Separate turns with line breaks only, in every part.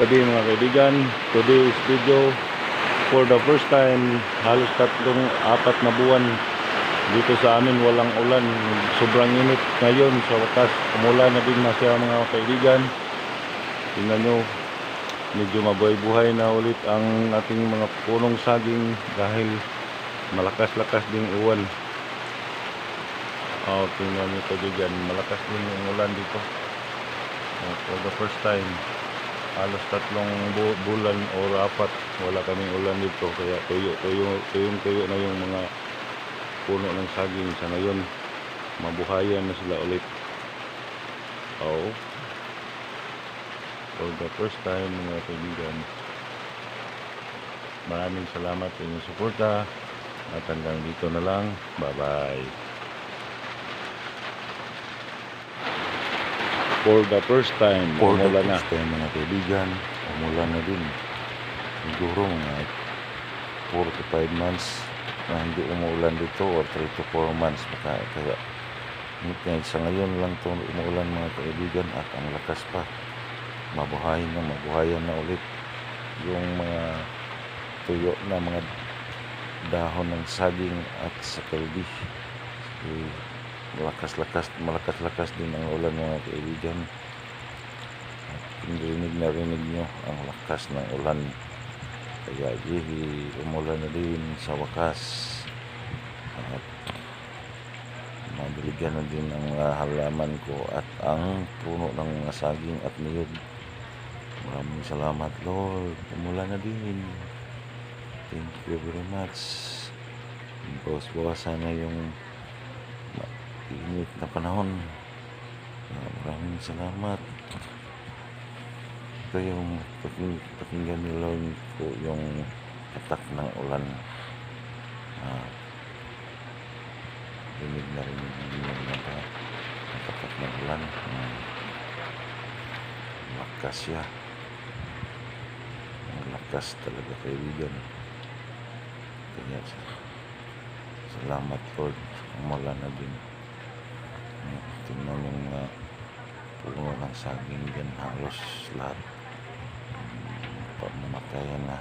gabi mga kaibigan. Today's video for the first time halos tatlong apat na buwan dito sa amin walang ulan. Sobrang init ngayon sa wakas. Umulan na din na siya mga kaibigan. Tingnan nyo, medyo mabuhay-buhay na ulit ang ating mga punong saging dahil malakas-lakas ding uwan. Oh, tingnan nyo kaibigan, malakas din yung ulan dito. Uh, for the first time halos tatlong bu- bulan o apat wala kaming ulan dito kaya tuyo tuyo tuyong tuyo na yung mga puno ng saging. Sa ngayon mabuhayan na sila ulit. Oh. For the first time mga kaibigan maraming salamat sa inyong suporta. At hanggang dito na lang. Bye bye for the first time
For the
umulan na
first time mga kaibigan, umulan na din. Siguro mga 4 to 5 months na hindi umuulan dito or 3 to 4 months. Baka, kaya kaya sa ngayon lang to umuulan mga kaibigan at ang lakas pa. Mabuhayin na, mabuhayan na ulit yung mga tuyo na mga dahon ng saging at sa kalbi. Eh, malakas-lakas, malakas-lakas din ang ulan mga kaibigan. At Rinig na rinig nyo ang lakas ng ulan. Kaya yihi, umulan na din sa wakas. At mabiligan na din ang halaman ko at ang puno ng mga saging at niyog. Maraming salamat Lord. Umulan na din. Thank you very much. Bawas-bawas sana yung init na panahon. Ah, maraming salamat. Ito yung paking, pakinggan nila ko yung atak ng ulan. Ah, rinig rinig ninyo na ba ang atak ng ulan. Ah, lakas siya. Ang lakas talaga kaibigan. Kaya salamat Lord. Umulan na din. Tingnan yung mga puno ng saging dyan halos lahat. Pamamatayan na.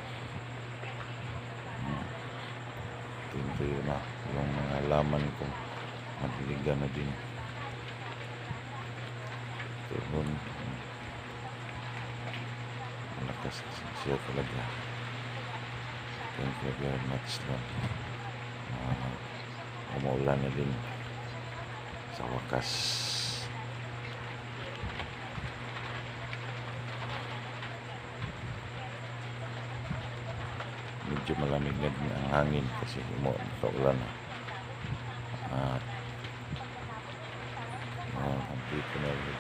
Tintuyo na yung mga laman ko. Madiligan na din. Tugon. Malakas siya talaga. Thank you very much Lord. Ah, umuulan na din sa wakas. Medyo malamig na din ang hangin kasi mo kaulan na. At uh, dito na rin.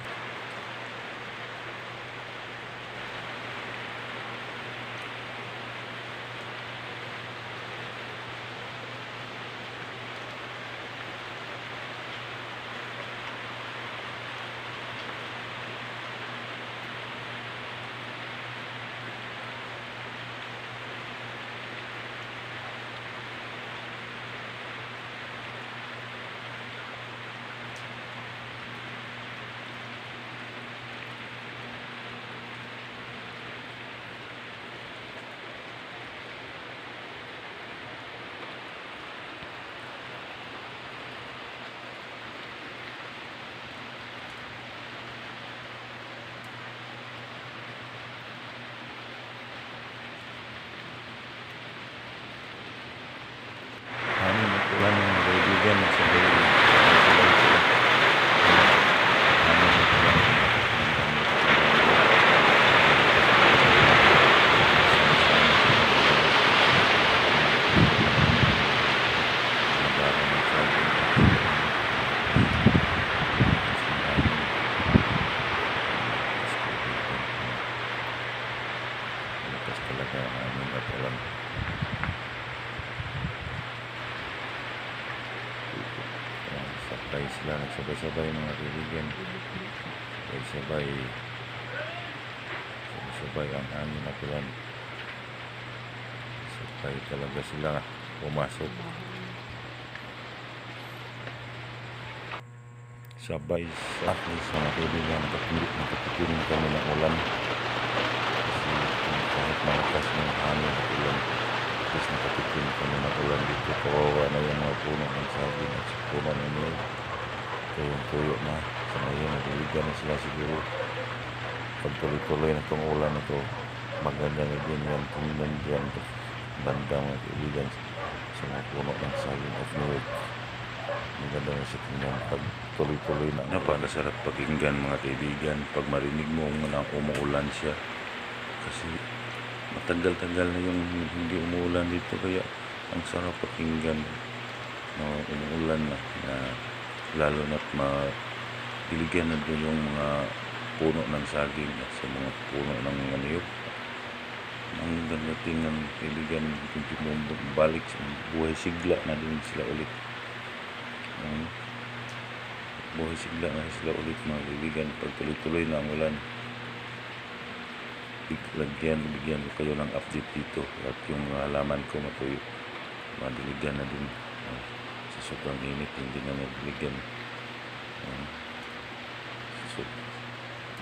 Ano na ulan ng mga kaibigan at sa baby. Sabay sila. Ano na ulan. Lakas talaga ang aming at ulan. Ayan, Sabay sila, nagsabay-sabay mga kaibigan. Sabay-sabay. Sabay-sabay ang hangin at ulan. Sabay talaga sila pumasok. Sabay sa akin sa mga kaibigan. Nakatikim kami ng ulan. Kasi malakas ng hangin at ulan. Tapos nakatikim kami ng ulan dito. Kawawa na yung mga puno ng saging at puno ng niyog. Kaya yung tuyo na. Sa ngayon, nadiligan na sila siguro. Pag tuloy-tuloy na itong ulan na ito, maganda na din yan kung nandiyan banda mga kaibigan sa mga puno ng saging at niyog. Maganda na siya tingnan pag tuloy-tuloy na. Napakasarap pakinggan mga kaibigan pag marinig mo na umuulan siya. Kasi matagal-tagal na yung hindi umuulan dito kaya ang sarap pakinggan na umuulan na, na lalo na't madiligan na doon yung mga puno ng saging at sa mga puno ng mga niyog. Ang ganda tingnan kaibigan kung balik sa buhay sigla na din sila ulit. Um, buhay sigla na sila ulit mga kaibigan. Pag tuloy-tuloy na ang ulan lagyan, bigyan ko kayo ng update dito. At yung halaman ko matuyo. Madiligan na din Ah, sa sobrang init hindi na nadiligan Ah, so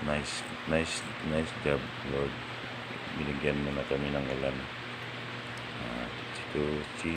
nice nice nice job Lord. Binigyan mo na kami ng ulan. At ito si